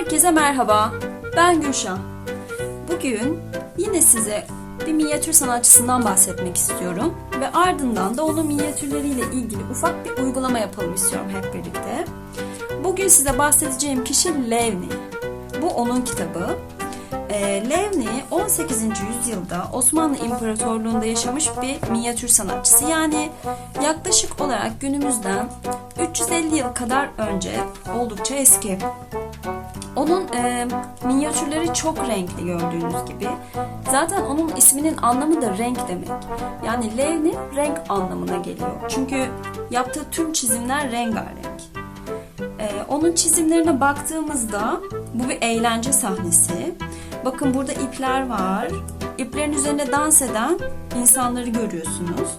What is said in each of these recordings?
Herkese merhaba. Ben Gülşah. Bugün yine size bir minyatür sanatçısından bahsetmek istiyorum ve ardından da onun minyatürleriyle ilgili ufak bir uygulama yapalım istiyorum hep birlikte. Bugün size bahsedeceğim kişi Levni. Bu onun kitabı. E, Levni 18. yüzyılda Osmanlı İmparatorluğu'nda yaşamış bir minyatür sanatçısı. Yani yaklaşık olarak günümüzden 350 yıl kadar önce oldukça eski. Onun e, minyatürleri çok renkli gördüğünüz gibi. Zaten onun isminin anlamı da renk demek. Yani Levni renk anlamına geliyor. Çünkü yaptığı tüm çizimler rengarenk. E, onun çizimlerine baktığımızda bu bir eğlence sahnesi. Bakın burada ipler var. İplerin üzerinde dans eden insanları görüyorsunuz.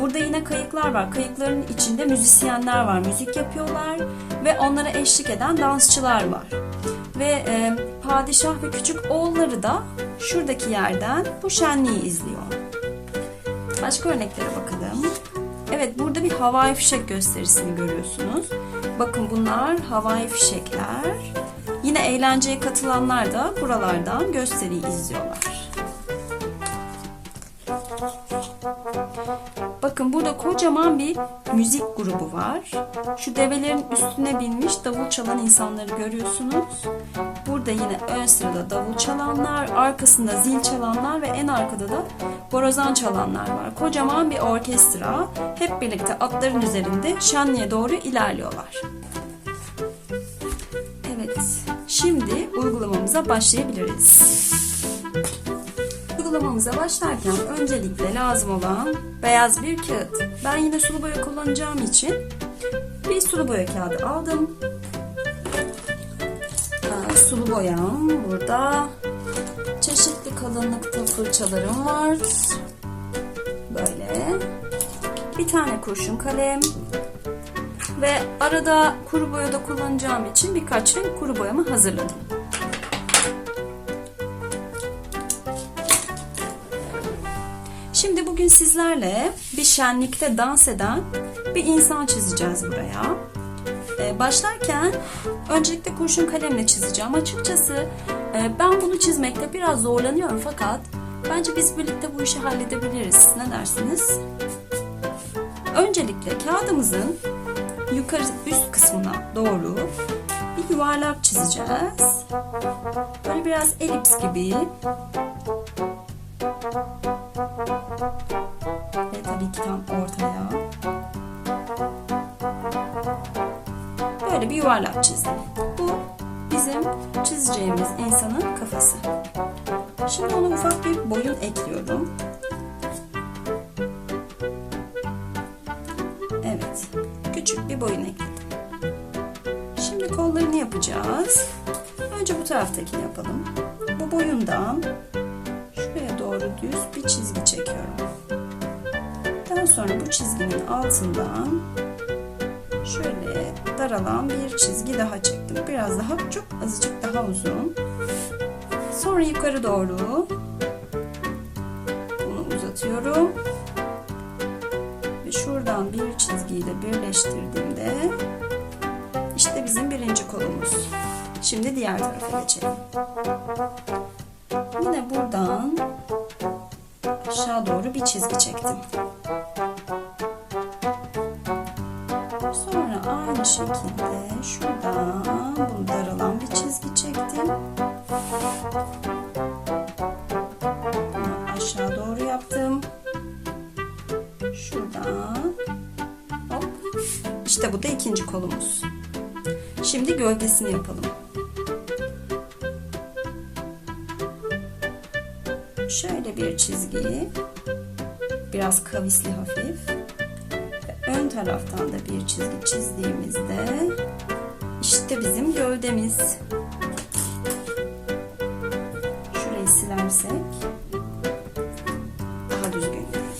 Burada yine kayıklar var. Kayıkların içinde müzisyenler var. Müzik yapıyorlar ve onlara eşlik eden dansçılar var. Ve e, padişah ve küçük oğulları da şuradaki yerden bu şenliği izliyor. Başka örneklere bakalım. Evet burada bir havai fişek gösterisini görüyorsunuz. Bakın bunlar havai fişekler. Yine eğlenceye katılanlar da buralardan gösteriyi izliyorlar. Bakın burada kocaman bir müzik grubu var. Şu develerin üstüne binmiş davul çalan insanları görüyorsunuz. Burada yine ön sırada davul çalanlar, arkasında zil çalanlar ve en arkada da borazan çalanlar var. Kocaman bir orkestra hep birlikte atların üzerinde şenliğe doğru ilerliyorlar. Evet, şimdi uygulamamıza başlayabiliriz. Uygulamamıza başlarken öncelikle lazım olan beyaz bir kağıt. Ben yine sulu boya kullanacağım için bir sulu boya kağıdı aldım. Aa, Sulu boyam burada. Çeşitli kalınlıkta fırçalarım var. Böyle. Bir tane kurşun kalem. Ve arada kuru boya da kullanacağım için birkaç renk kuru boyamı hazırladım. Sizlerle bir şenlikte dans eden bir insan çizeceğiz buraya. Ee, başlarken öncelikle kurşun kalemle çizeceğim. Açıkçası e, ben bunu çizmekte biraz zorlanıyorum fakat bence biz birlikte bu işi halledebiliriz. Ne dersiniz? Öncelikle kağıdımızın yukarı üst kısmına doğru bir yuvarlak çizeceğiz. Böyle biraz elips gibi. Yuvarlak çizdim. Bu bizim çizeceğimiz insanın kafası. Şimdi ona ufak bir boyun ekliyorum. Evet. Küçük bir boyun ekledim. Şimdi kollarını yapacağız. Önce bu taraftakini yapalım. Bu boyundan şuraya doğru düz bir çizgi çekiyorum. Daha sonra bu çizginin altından şöyle daralan bir çizgi daha çektim. Biraz daha çok azıcık daha uzun. Sonra yukarı doğru bunu uzatıyorum. Ve şuradan bir çizgiyi de birleştirdiğimde işte bizim birinci kolumuz. Şimdi diğer tarafa geçelim. Yine buradan aşağı doğru bir çizgi çektim. Şekilde şuradan bunu daralan bir çizgi çektim. Bunu aşağı doğru yaptım. Şuradan hop. İşte bu da ikinci kolumuz. Şimdi gövdesini yapalım. Şöyle bir çizgi. Biraz kavisli hafif. Taraftan da bir çizgi çizdiğimizde işte bizim gövdemiz. Şurayı silersek daha düzgün görünür.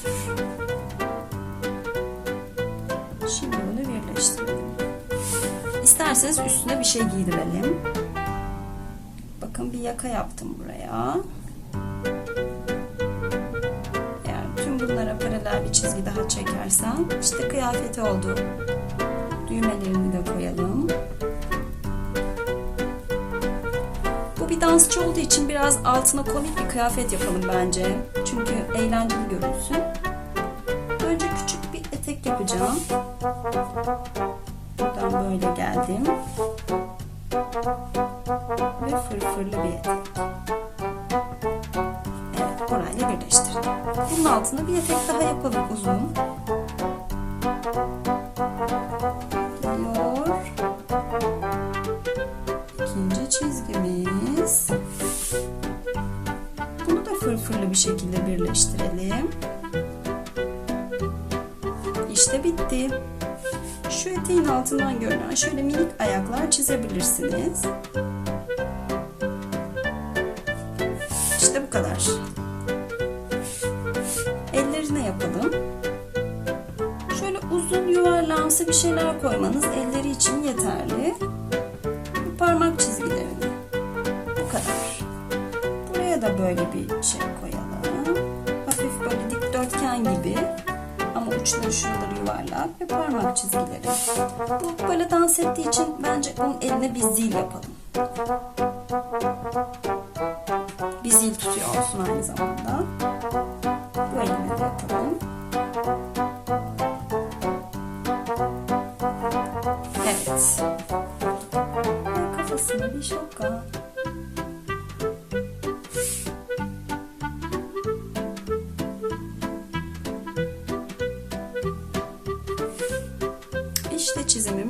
Şimdi bunu birleştirelim. İsterseniz üstüne bir şey giydirelim. Bakın bir yaka yaptım buraya. Eğer tüm bunlara paralel bir çizgi daha çekersen işte kıyafeti oldu. Düğmelerini de koyalım. bir dansçı olduğu için biraz altına komik bir kıyafet yapalım bence. Çünkü eğlenceli görünsün. Önce küçük bir etek yapacağım. Buradan böyle geldim. Ve fırfırlı bir etek. Evet, burayla birleştirdim. Bunun altına bir etek daha yapalım uzun. Geliyor. İkinci çizgimiz. Bunu da fırfırlı bir şekilde birleştirelim. İşte bitti. Şu eteğin altından görünen şöyle minik ayaklar çizebilirsiniz. İşte bu kadar. Bir şeyler koymanız elleri için yeterli. Parmak çizgilerini. Bu kadar. Buraya da böyle bir şey koyalım. Hafif böyle dikdörtgen gibi ama uçları şuraları yuvarlak ve parmak çizgileri. Bu böyle dans ettiği için bence onun eline bir zil yapalım. Bir zil tutuyor olsun aynı zamanda.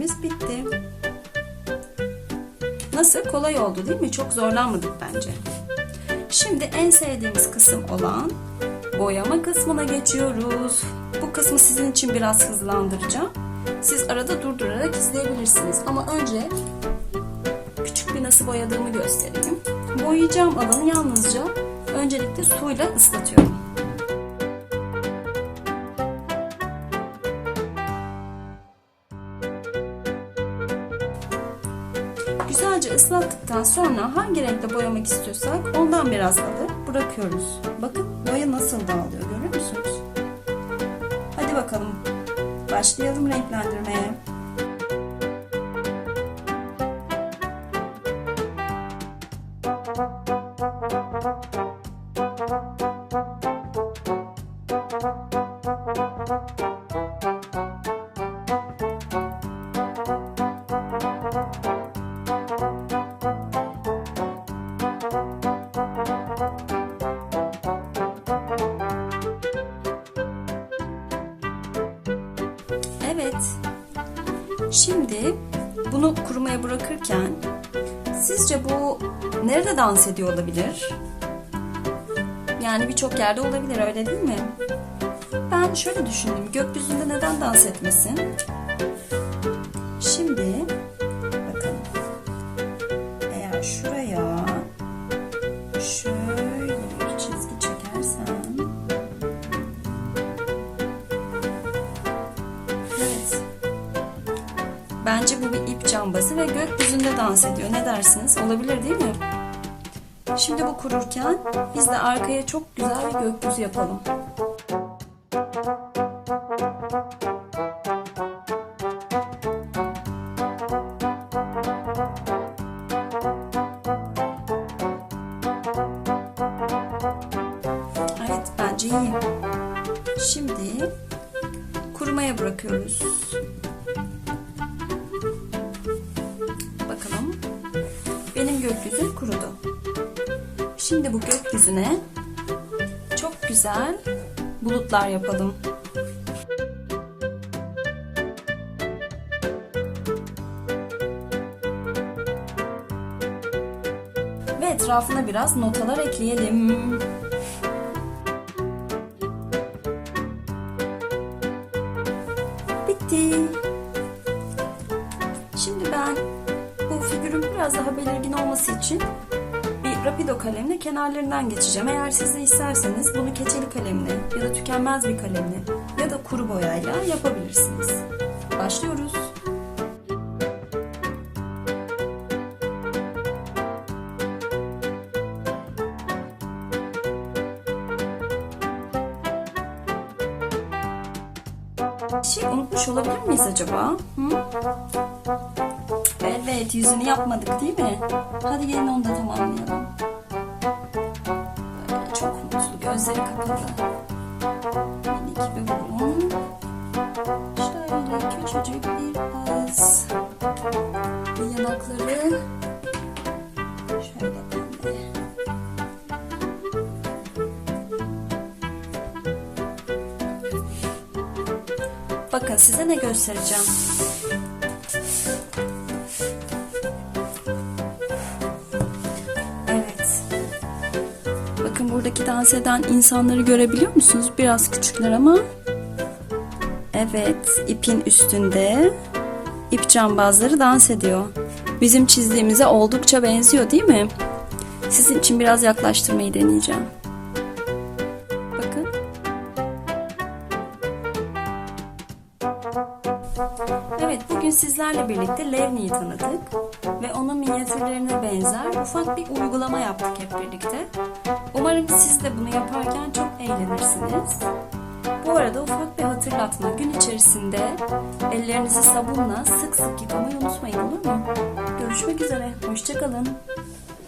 Çizimimiz bitti. Nasıl? Kolay oldu değil mi? Çok zorlanmadık bence. Şimdi en sevdiğimiz kısım olan boyama kısmına geçiyoruz. Bu kısmı sizin için biraz hızlandıracağım. Siz arada durdurarak izleyebilirsiniz. Ama önce küçük bir nasıl boyadığımı göstereyim. Boyayacağım alanı yalnızca öncelikle suyla ıslatıyorum. Islattıktan sonra hangi renkte boyamak istiyorsak ondan biraz alıp bırakıyoruz. Bakın boya nasıl dağılıyor görüyor musunuz? Hadi bakalım başlayalım renklendirmeye. Nerede dans ediyor olabilir? Yani birçok yerde olabilir öyle değil mi? Ben şöyle düşündüm. Gökyüzünde neden dans etmesin? Şimdi bakın. Eğer şuraya şöyle bir çizgi çekersem Evet. Bence bu bir ip cambazı ve gökyüzünde dans ediyor. Ne dersiniz? Olabilir değil mi? Şimdi bu kururken biz de arkaya çok güzel bir gökyüzü yapalım. Evet bence iyi. Şimdi kurumaya bırakıyoruz. Bakalım. Benim gökyüzü kurudu. Şimdi bu gökyüzüne çok güzel bulutlar yapalım. Ve etrafına biraz notalar ekleyelim. Bitti. Şimdi ben bu figürün biraz daha belirgin olması için bir rapido kalemle kenarlarından geçeceğim. Eğer siz de isterseniz bunu keçeli kalemle ya da tükenmez bir kalemle ya da kuru boyayla yapabilirsiniz. Başlıyoruz. Şey unutmuş olabilir miyiz acaba? Hı? Evet. Yüzünü yapmadık değil mi? Hadi gelin onu da tamamlayalım. Böyle çok mutlu gözleri kapalı. Minik burun. Şöyle küçücük bir ağız. Yanakları şöyle pembe. Bakın size ne göstereceğim. Dans eden insanları görebiliyor musunuz? Biraz küçükler ama. Evet, ipin üstünde ip cambazları dans ediyor. Bizim çizdiğimize oldukça benziyor değil mi? Sizin için biraz yaklaştırmayı deneyeceğim. Evet, bugün sizlerle birlikte Levni'yi tanıdık ve onun minyatürlerine benzer ufak bir uygulama yaptık hep birlikte. Umarım siz de bunu yaparken çok eğlenirsiniz. Bu arada ufak bir hatırlatma gün içerisinde ellerinizi sabunla sık sık yıkamayı unutmayın olur mu? Görüşmek üzere, hoşçakalın.